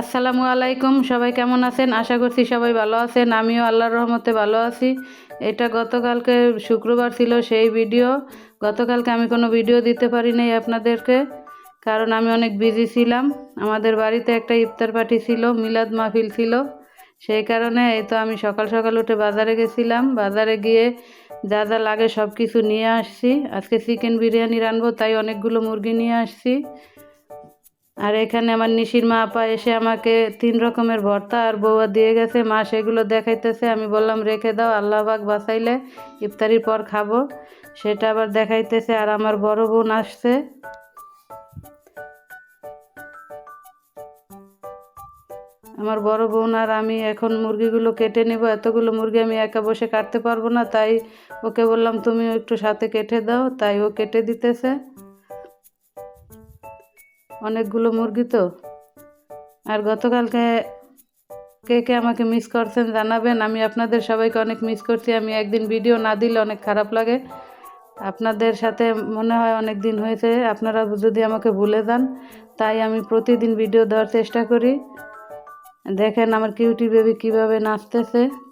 আসসালামু আলাইকুম, সবাই কেমন আছেন? আশা করছি সবাই ভালো আছেন। আমিও আল্লাহর রহমতে ভালো আছি। এটা গতকালকে শুক্রবার ছিল সেই ভিডিও। গতকালকে আমি কোনো ভিডিও দিতে পারি নাই আপনাদেরকে, কারণ আমি অনেক বিজি ছিলাম। আমাদের বাড়িতে একটা ইফতার পার্টি ছিল, মিলাদ মাহফিল ছিল। সেই কারণে এই তো আমি সকাল সকাল উঠে বাজারে গেছিলাম। বাজারে গিয়ে যা যা লাগে সব কিছু নিয়ে আসছি। আজকে চিকেন বিরিয়ানি রানবো তাই অনেকগুলো মুরগি নিয়ে আসছি। আর এখানে আমার নিশির মা আপা এসে আমাকে তিন রকমের ভর্তা আর বৌয়া দিয়ে গেছে। মা সেগুলো দেখাইতেছে। আমি বললাম, রেখে দাও, আল্লাহ পাক বাঁচাইলে ইফতারির পর খাব। সেটা আবার দেখাইতেছে আর আমার বড় বোন আসছে। আমার বড় বোন আর আমি এখন মুরগিগুলো কেটে নেব। এতগুলো মুরগি আমি একা বসে কাটতে পারব না। তাই ওকে বললাম, তুমিও একটু সাথে কেটে দাও। তাই ও কেটে দিতেছে। অনেকগুলো মুরগি তো। আর গতকালকে কে কে আমাকে মিস করছেন জানাবেন। আমি আপনাদের সবাইকে অনেক মিস করছি। আমি একদিন ভিডিও না দিলে অনেক খারাপ লাগে। আপনাদের সাথে মনে হয় অনেক দিন হয়েছে। আপনারা যদি আমাকে ভুলে যান, তাই আমি প্রতিদিন ভিডিও দেওয়ার চেষ্টা করি। দেখেন আমার কিউটি বেবি কীভাবে নাচতেছে।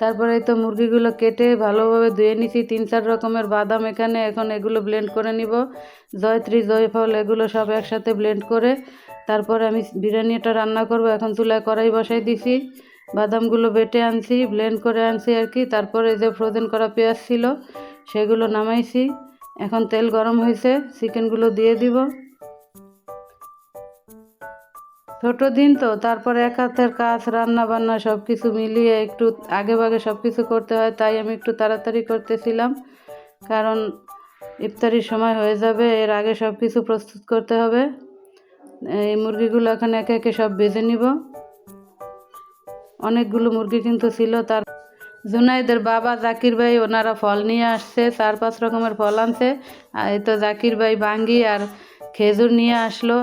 তারপরে তো মুরগিগুলো কেটে ভালোভাবে ধুয়ে নিছি। তিন চার রকমের বাদাম এখানে, এখন এগুলো ব্লেন্ড করে নিব। জয়ত্রী, জয়ফল, এগুলো সব একসাথে ব্লেন্ড করে তারপরে আমি বিরিয়ানিটা রান্না করব। এখন চুলায় কড়াই বসাই দিছি। বাদামগুলো বেটে আনছি ব্লেন্ড করে আনছি আর কি। তারপরে যে ফ্রোজেন করা পেঁয়াজ ছিল, সেগুলো নামাইছি। এখন তেল গরম হয়েছে চিকেনগুলো দিয়ে দিব। ছোট দিন তো, তারপরে এক হাতের কাজ রান্না বান্না সব কিছু মিলিয়ে একটু আগে ভাগে সব কিছু করতে হয়, তাই আমি একটু তাড়াতাড়ি করতেছিলাম। কারণ ইফতারির সময় হয়ে যাবে, এর আগে সব কিছু প্রস্তুত করতে হবে। এই মুরগিগুলো এখন একে একে সব বেজে নিব। অনেকগুলো মুরগি কিন্তু ছিল, তার জুনাইদের বাবা জাকির ভাই, ওনারা ফল নিয়ে আসছে, চার পাঁচ রকমের ফল আনছে। এই তো জাকির ভাই বাঙ্গি আর খেজুর নিয়ে আসলো।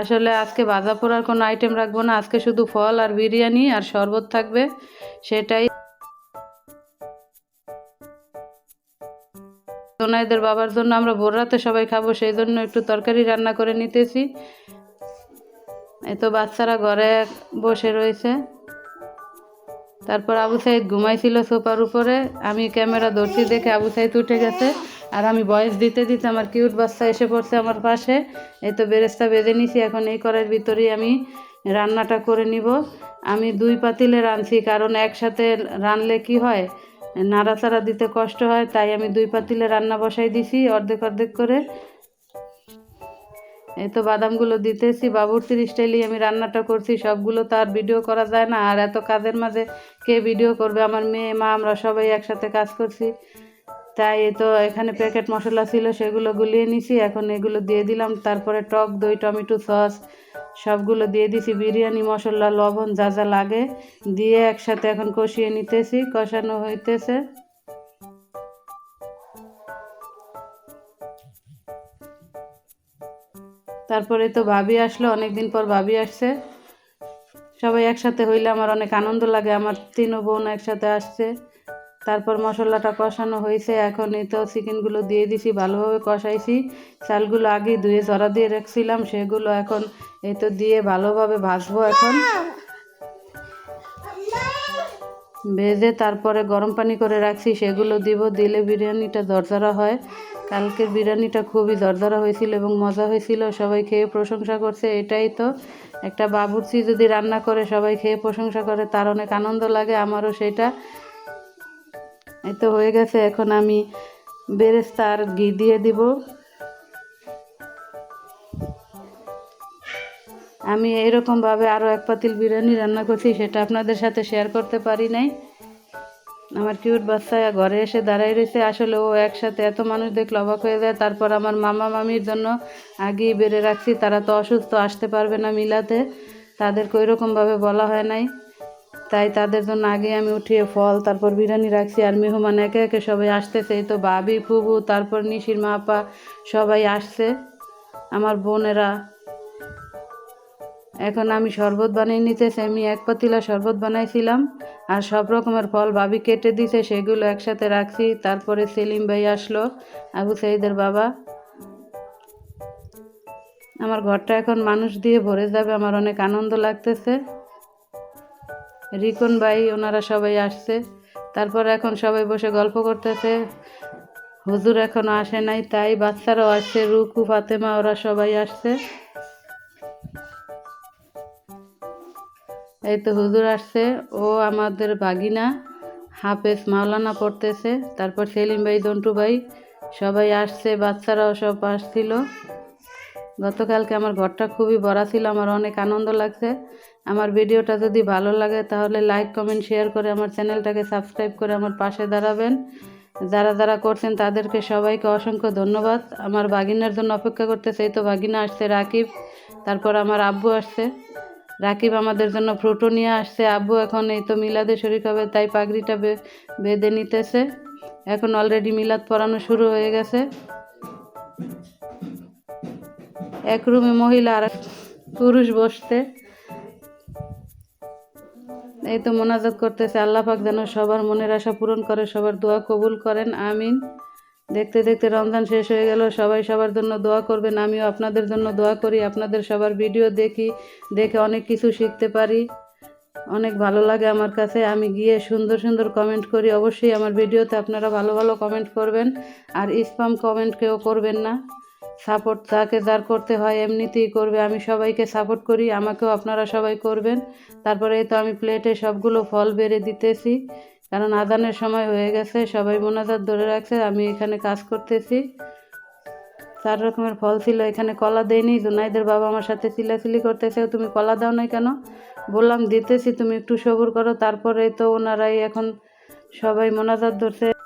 আসলে আজকে ভাজা পোড়ার কোনো আইটেম রাখব না। আজকে শুধু ফল আর বিরিয়ানি আর শরবত থাকবে। সেটাই। সোনাইদের বাবার জন্য আমরা ভোর রাতে সবাই খাব, সেই জন্য একটু তরকারি রান্না করে নিতেছি। এই তো বাচ্চারা ঘরে বসে রয়েছে। তারপর আবু সাইদ ঘুমাইছিল সোফার উপরে। আমি ক্যামেরা ধরছি দেখে আবু সাইদ উঠে গেছে। আর আমি বয়স দিতে দিতে আমার কিউট বাচ্চা এসে পড়ছে আমার পাশে। এই তো বেরেস্তা বেঁধে নিছি, এখন এই কড়াইয়ের ভিতরেই আমি রান্নাটা করে নিব। আমি দুই পাতিলে রাঁধছি, কারণ একসাথে রানলে কি হয়? নাড়াচাড়া দিতে কষ্ট হয়, তাই আমি দুই পাতিলে রান্না বসাই দিছি অর্ধেক অর্ধেক করে। এই তো বাদামগুলো দিতেছি বাবুর্চির স্টাইলেই আমি রান্নাটা করছি, সবগুলো তো আর ভিডিও করা যায় না। আর এত কাজের মাঝে কে ভিডিও করবে? আমার মেয়ে, মা, আমরা সবাই একসাথে কাজ করছি। তাই তো এখানে প্যাকেট মশলা ছিল, সেগুলো গুলিয়ে নিছি। এখন এগুলো দিয়ে দিলাম। তারপরে টক দই, টমেটো সস, সবগুলো দিয়ে দিছি। বিরিয়ানি, মশলা, লবণ, যা যা লাগে দিয়ে একসাথে এখন কষিয়ে নিতেছি। কষানো হইতেছে। তারপরে তো ভাবি আসলো অনেক দিন পর ভাবি আসছে। সবাই একসাথে হইলে আমার অনেক আনন্দ লাগে। আমার তিনও বোন একসাথে আসছে। তারপর মশলাটা কষানো হয়েছে, এখন এই তো চিকেনগুলো দিয়ে দিছি, ভালোভাবে কষাইছি। চালগুলো আগে ধুয়ে জরা দিয়ে রাখছিলাম, সেগুলো এখন এই তো দিয়ে ভালোভাবে ভাজবো এখন। ভেজে তারপরে গরম পানি করে রাখছি, সেগুলো দিব, দিলে বিরিয়ানিটা দরজারা হয়। কালকের বিরিয়ানিটা খুবই দরদরা হয়েছিল এবং মজা হয়েছিল, সবাই খেয়ে প্রশংসা করছে, এটাই তো। একটা বাবুর্চি যদি রান্না করে, সবাই খেয়ে প্রশংসা করে, তার অনেক আনন্দ লাগে, আমারও সেটা। এই তো হয়ে গেছে, এখন আমি বেরেস্তা আর ঘি দিয়ে দিব। আমি এইরকমভাবে আরও এক পাতিল বিরিয়ানি রান্না করছি, সেটা আপনাদের সাথে শেয়ার করতে পারি নাই। আমার কিউট বাচ্চা ঘরে এসে দাঁড়াই রয়েছে, আসলে ও একসাথে এত মানুষ দেখলে অবাক হয়ে যায়। তারপর আমার মামা মামির জন্য আগেই বেড়ে রাখছি, তারা তো অসুস্থ, আসতে পারবে না মিলাতে। তাদেরকে ওইরকমভাবে বলা হয় নাই। তাই তাদের জন্য আগে আমি উঠিয়ে ফল, তারপর বিরিয়ানি রাখছি আর মেহমান একে একে সবাই আসতেছে। এই তো বাবি ফুবু, তারপর নিশির মা, আপা সবাই আসছে। আমার বোনেরা। এখন আমি শরবত বানিয়ে নিতেছি, আমি এক পাতিলা শরবত বানাইছিলাম আর সব রকমের ফল ভাবি কেটে দিছে, সেগুলো একসাথে রাখছি। তারপরে সেলিম ভাই আসলো, আবু সাইদের বাবা। আমার ঘরটা এখন মানুষ দিয়ে ভরে যাবে, আমার অনেক আনন্দ লাগতেছে। রিকন ভাই, ওনারা সবাই আসছে। তারপর এখন সবাই বসে গল্প করতেছে। হুজুর এখনও আসে নাই, তাই বাচ্চারাও আসছে, রুকু, ফাতেমা, ওরা সবাই আসছে। এই তো হুজুর আসছে, ও আমাদের বাগিনা হাফেজ মাওলানা পড়তেছে। তারপর সেলিম ভাই, দন্টু ভাই, সবাই আসছে, বাচ্চারাও সব আসছিল। গতকালকে আমার ঘরটা খুবই ভরা ছিল, আমার অনেক আনন্দ লাগছে। আমার ভিডিওটা যদি ভালো লাগে তাহলে লাইক, কমেন্ট, শেয়ার করে আমার চ্যানেলটাকে সাবস্ক্রাইব করে আমার পাশে দাঁড়াবেন। যারা যারা করছেন তাদেরকে সবাইকে অসংখ্য ধন্যবাদ। আমার বাগিনার জন্য অপেক্ষা করতেছে, এই তো বাগিনা আসছে, রাকিব। তারপর আমার আব্বু আসছে। রাকিব আমাদের জন্য ফ্রুটো নিয়ে আসছে। আব্বু এখন এই তো মিলাদে শরীর হবে, তাই পাগড়িটা বেঁধে নিতেছে। এখন অলরেডি মিলাদ পড়ানো শুরু হয়ে গেছে। এক রুমে মহিলা আর পুরুষ বসতে। এই তো মোনাজাত করতেছে, আল্লাহ পাক যেন সবার মনের আশা পূরণ করে, সবার দোয়া কবুল করেন, আমিন। দেখতে দেখতে রমজান শেষ হয়ে গেল, সবাই সবার জন্য দোয়া করবেন, আমিও আপনাদের জন্য দোয়া করি, আপনাদের সবার ভিডিও দেখি, দেখে অনেক কিছু শিখতে পারি। অনেক ভালো লাগে আমার কাছে, আমি গিয়ে সুন্দর সুন্দর কমেন্ট করি, অবশ্যই আমার ভিডিওতে আপনারা ভালো ভালো কমেন্ট করবেন, আর স্পাম কমেন্ট কেউ করবেন না। সাপোর্ট যাকে যার করতে হয়, এমনিতেই করবে। আমি সবাইকে সাপোর্ট করি, আমাকেও আপনারা সবাই করবেন। তারপরে তো আমি প্লেটে সবগুলো ফল বেড়ে দিতেছি। কারণ আদানের সময় হয়ে গেছে, সবাই মোনাজাত ধরে রাখছে, আমি এখানে কাজ করতেছি। চার রকমের ফল ছিল, এখানে কলা দেয়নি জুনাইদের বাবা আমার সাথে চিলাচিলি করতেছে, তুমি কলা দাও নাই কেন? বললাম, দিতেছি, তুমি একটু সবুর করো। তারপরে তো ওনারাই এখন সবাই মোনাজাত ধরছে।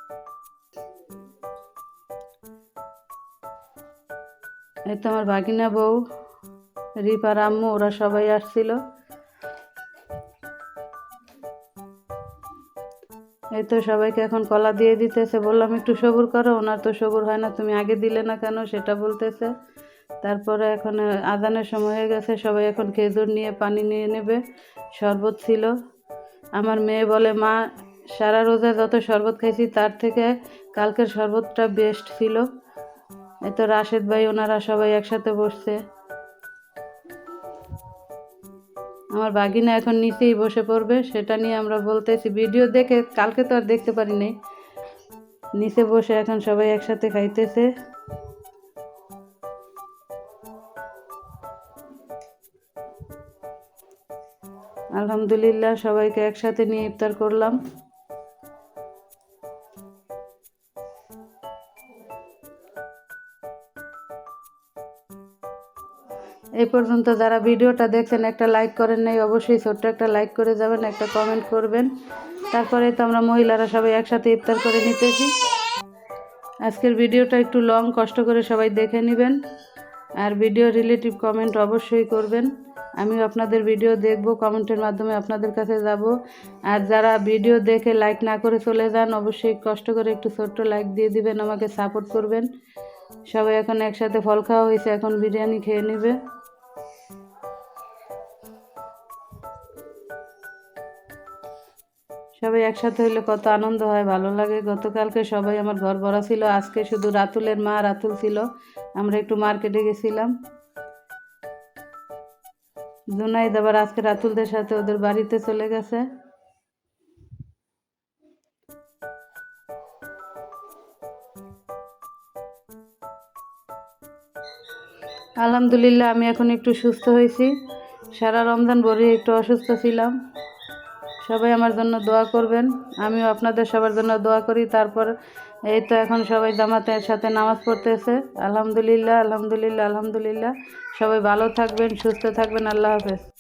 এই তো আমার বাগিনা বউ রিপার আম্মু, ওরা সবাই আসছিল। এই তো সবাইকে এখন কলা দিয়ে দিতেছে। বললাম, একটু সবুর করো, ওনার তো সবুর হয় না, তুমি আগে দিলে না কেন? সেটা বলতেছে। তারপরে এখন আদানের সময় হয়ে গেছে, সবাই এখন খেজুর নিয়ে, পানি নিয়ে নেবে। শরবত ছিল। আমার মেয়ে বলে, মা, সারা রোজা যত শরবত খাইছি, তার থেকে কালকের শরবতটা বেস্ট ছিল। এই তো রাশেদ ভাই, ওনারা সবাই একসাথে বসছে। আমার বাগিনা এখন নিচেই বসে পড়বে, সেটা নিয়ে আমরা বলতেছি। ভিডিও দেখে, কালকে তো আর দেখতে পারি নাই। নিচে বসে এখন সবাই একসাথে খাইতেছে। আলহামদুলিল্লাহ, সবাইকে একসাথে নিয়ে ইফতার করলাম। এই পর্যন্ত যারা ভিডিওটা দেখছেন, একটা লাইক করেন নাই, অবশ্যই ছোট্ট একটা লাইক করে যাবেন, একটা কমেন্ট করবেন। তারপরে তো আমরা মহিলারা সবাই একসাথে ইফতার করে নিতেছি। আজকের ভিডিওটা একটু লং কষ্ট করে সবাই দেখে নেবেন। আর ভিডিও রিলেটিভ কমেন্ট অবশ্যই করবেন। আমিও আপনাদের ভিডিও দেখব কমেন্টের মাধ্যমে আপনাদের কাছে যাব। আর যারা ভিডিও দেখে লাইক না করে চলে যান, অবশ্যই কষ্ট করে একটু ছোট্ট লাইক দিয়ে দিবেন, আমাকে সাপোর্ট করবেন। সবাই এখন একসাথে ফল খাওয়া হয়েছে, এখন বিরিয়ানি খেয়ে নেবে। সবাই একসাথে হইলে কত আনন্দ হয়, ভালো লাগে। গতকালকে সবাই আমার ঘর ভরা ছিল, আজকে শুধু রাতুলের মা, রাতুল ছিল। আমরা একটু মার্কেটে গেছিলাম। জুনাইদ আবার আজকে রাতুলদের সাথে ওদের বাড়িতে চলে গেছে। আলহামদুলিল্লাহ, আমি এখন একটু সুস্থ হয়েছি। সারা রমজান ভরে একটু অসুস্থ ছিলাম। সবাই আমার জন্য দোয়া করবেন। আমিও আপনাদের সবার জন্য দোয়া করি। তারপর এই তো এখন সবাই জামাতের সাথে নামাজ পড়তেছে। আলহামদুলিল্লাহ আলহামদুলিল্লাহ আলহামদুলিল্লাহ। সবাই ভালো থাকবেন, সুস্থ থাকবেন। আল্লাহ হাফেজ।